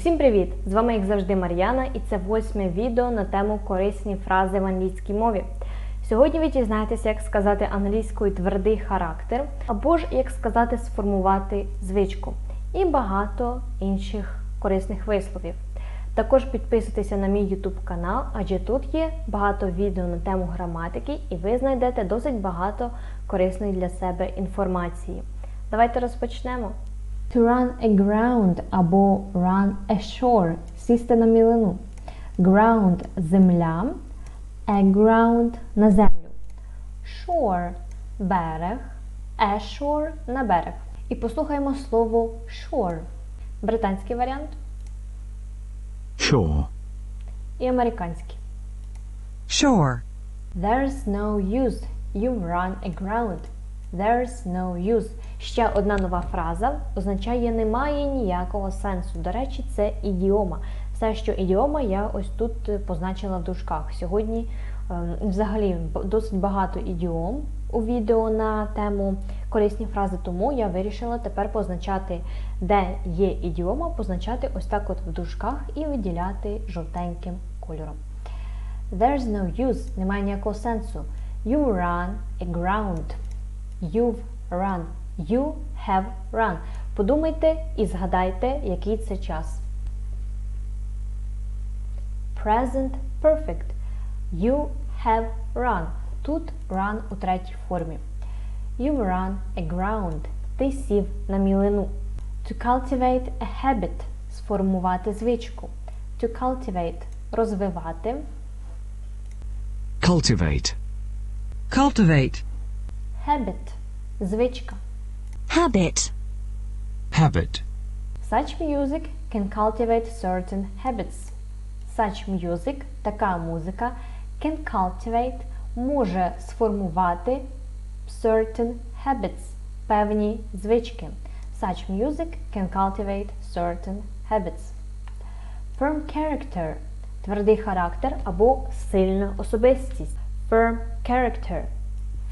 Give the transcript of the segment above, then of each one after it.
Всім привіт! З вами, як завжди, Мар'яна, і це восьме відео на тему корисні фрази в англійській мові. Сьогодні ви дізнаєтеся, як сказати англійською твердий характер, або ж як сказати сформувати звичку, і багато інших корисних висловів. Також підписуйтеся на мій YouTube канал, адже тут є багато відео на тему граматики, і ви знайдете досить багато корисної для себе інформації. Давайте розпочнемо. To run aground або run ashore – сісти на мілину. Ground – земля, aground – на землю. Shore – берег, ashore – на берег. І послухаємо слово shore. Британський варіант Sure. і американський. Shore. There's no use. You run aground. There's no use. Ще одна нова фраза означає немає ніякого сенсу. До речі, це ідіома. Все, що ідіома, я ось тут е, позначила в дужках. Сьогодні ем, взагалі досить багато ідіом у відео на тему корисні фрази, тому я вирішила тепер позначати, де є ідіома, позначати ось так от в дужках і виділяти жовтеньким кольором. There's no use, немає ніякого сенсу. You run aground. You've run. You have run. Подумайте і згадайте, який це час. Present perfect. You have run. Тут run у третій формі. You've run aground. Ти сів на мілину. To cultivate a habit. Сформувати звичку. To cultivate розвивати. Cultivate. Cultivate. Habit звичка. Habit. Habit. Such music can cultivate certain habits. Such music, така музика, can cultivate, може сформувати certain habits, певні звички. Such music can cultivate certain habits. Firm character – твердий характер або сильна особистість. Firm character.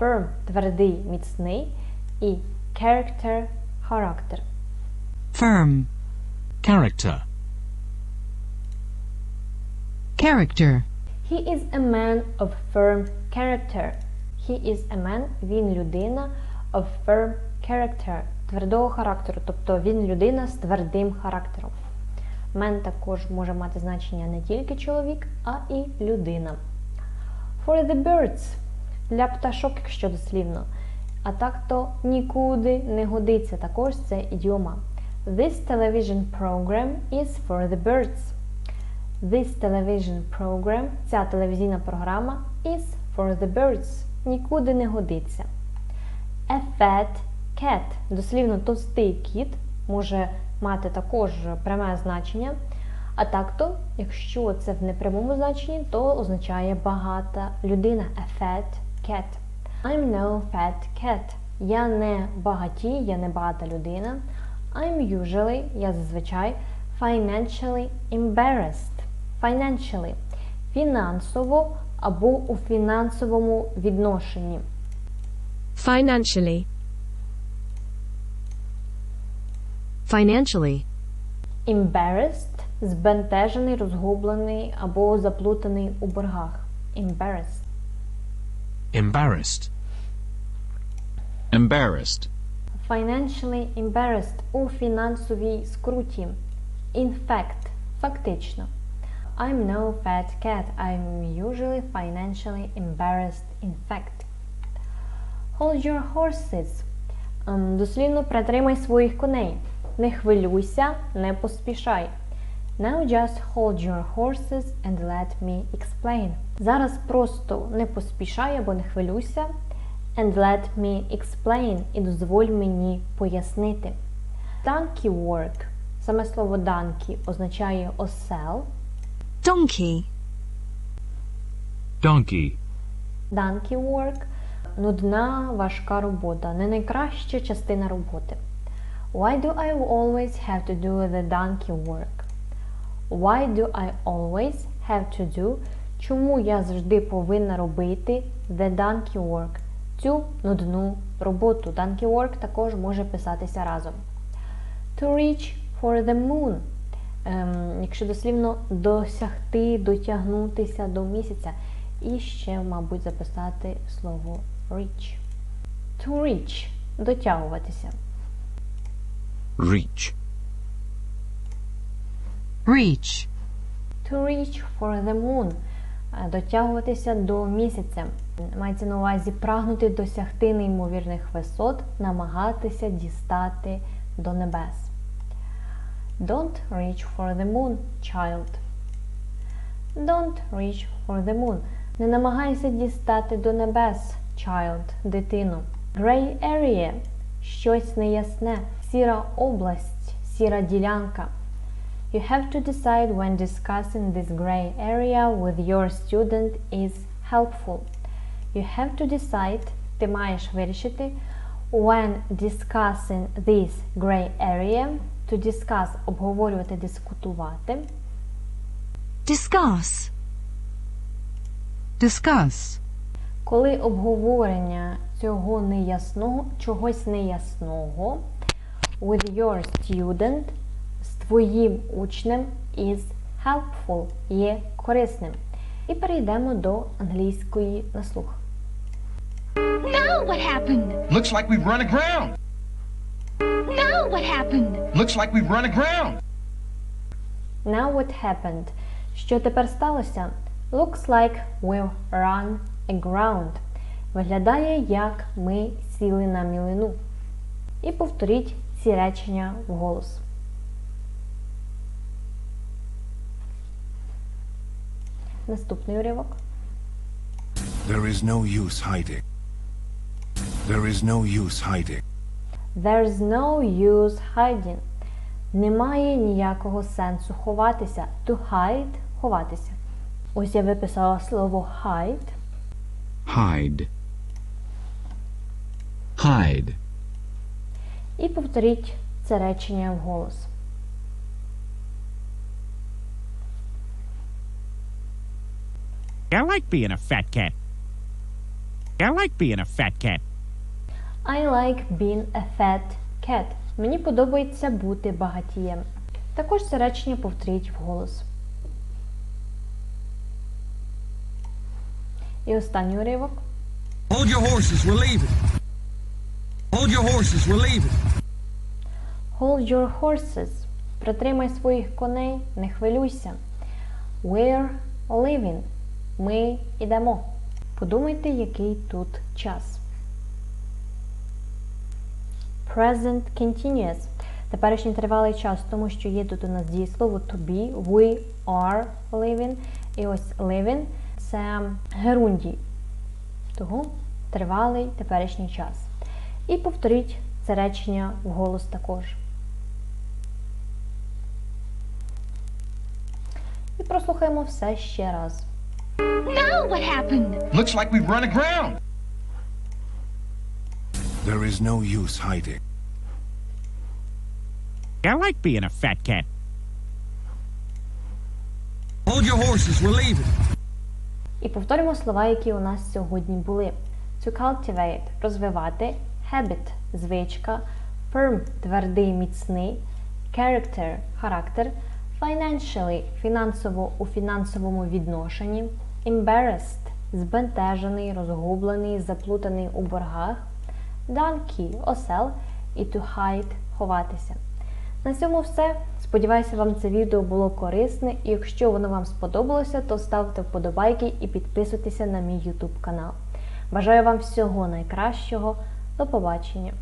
Firm – твердий, міцний і character – характер. Firm. Character. Character. He is a man of firm character. He is a man, він людина of firm character, твердого характеру, тобто він людина з твердим характером. Man також може мати значення не тільки чоловік, а і людина. For the birds для пташок, якщо дослівно. А так то нікуди не годиться. Також це ідіома. This television program is for the birds. This television program, ця телевізійна програма is for the birds. Нікуди не годиться. A fat cat, дослівно товстий кіт, може мати також пряме значення. А так то, якщо це в непрямому значенні, то означає багата людина. A fat cat. I'm no fat cat. Я не багатій, я не багата людина. I'm usually, я зазвичай financially embarrassed. Financially – фінансово або у фінансовому відношенні. Financially. Financially. Embarrassed – збентежений, розгублений або заплутаний у боргах. Embarrassed. Embarrassed. Embarrassed. Financially embarrassed у фінансовій скруті. In fact – фактично. I'm no fat cat. I'm usually financially embarrassed in fact. Hold your horses. Ем, Дослівно притримай своїх коней. Не хвилюйся, не поспішай. Now just hold your horses and let me explain. Зараз просто не поспішай або не хвилюйся. And let me explain. І дозволь мені пояснити. Donkey work. Саме слово donkey означає осел. Donkey. Donkey. Donkey work – нудна, важка робота, не найкраща частина роботи. Why do I always have to do the donkey work? Why do I always have to do? Чому я завжди повинна робити the donkey work? Цю нудну роботу. Donkey work також може писатися разом. To reach for the moon. Ем, якщо дослівно досягти, дотягнутися до місяця. І ще, мабуть, записати слово reach. To reach дотягуватися. reach, reach, To reach for the moon. Е, Дотягуватися до місяця. Мається на увазі прагнути досягти неймовірних висот, намагатися дістати до небес. Don't reach for the moon, child. Don't reach for the moon. Не намагайся дістати до небес, child, дитину. Gray area щось неясне, сіра область, сіра ділянка. You have to decide when discussing this gray area with your student is helpful. You have to decide, ти маєш вирішити, when discussing this gray area, to discuss, обговорювати, дискутувати, Discuss. discuss, коли обговорення цього неясного, чогось неясного with your student твоїм учнем is helpful, є корисним. І перейдемо до англійської на слух. Now what happened? Looks like we've run aground. Now what happened? Looks like we've run aground. Now what happened? Що тепер сталося? Looks like we've run aground. Виглядає, як ми сіли на мілину. І повторіть ці речення вголос. Наступний уривок. There is no use hiding. There is no use hiding. There's no use hiding. Немає ніякого сенсу ховатися. To hide – ховатися. Ось я виписала слово hide. hide, hide, І повторіть це речення вголос. I like being a fat cat. I like being a fat cat. I like being a fat cat. Мені подобається бути багатієм. Також це речення повторіть вголос. І останній уривок. Hold your horses, we're leaving. Hold your horses, we're leaving. Hold your horses. Притримай своїх коней, не хвилюйся. We're leaving. Ми йдемо. Подумайте, який тут час. Present continuous. Теперішній тривалий час, тому що є тут у нас дієслово to be, we are living. І ось living це герундій. Того тривалий теперішній час. І повторіть це речення вголос також. І прослухаємо все ще раз. Now what happened? Looks like we've run aground. There is no use hiding. I like being a fat cat. Hold your horses, we're leaving. І повторимо слова, які у нас сьогодні були. To cultivate – розвивати, habit – звичка, firm – твердий, міцний, character – характер, financially – фінансово у фінансовому відношенні, embarrassed – збентежений, розгублений, заплутаний у боргах, donkey – осел і to hide – ховатися. На цьому все. Сподіваюся, вам це відео було корисне, і якщо воно вам сподобалося, то ставте вподобайки і підписуйтеся на мій YouTube канал. Бажаю вам всього найкращого. До побачення!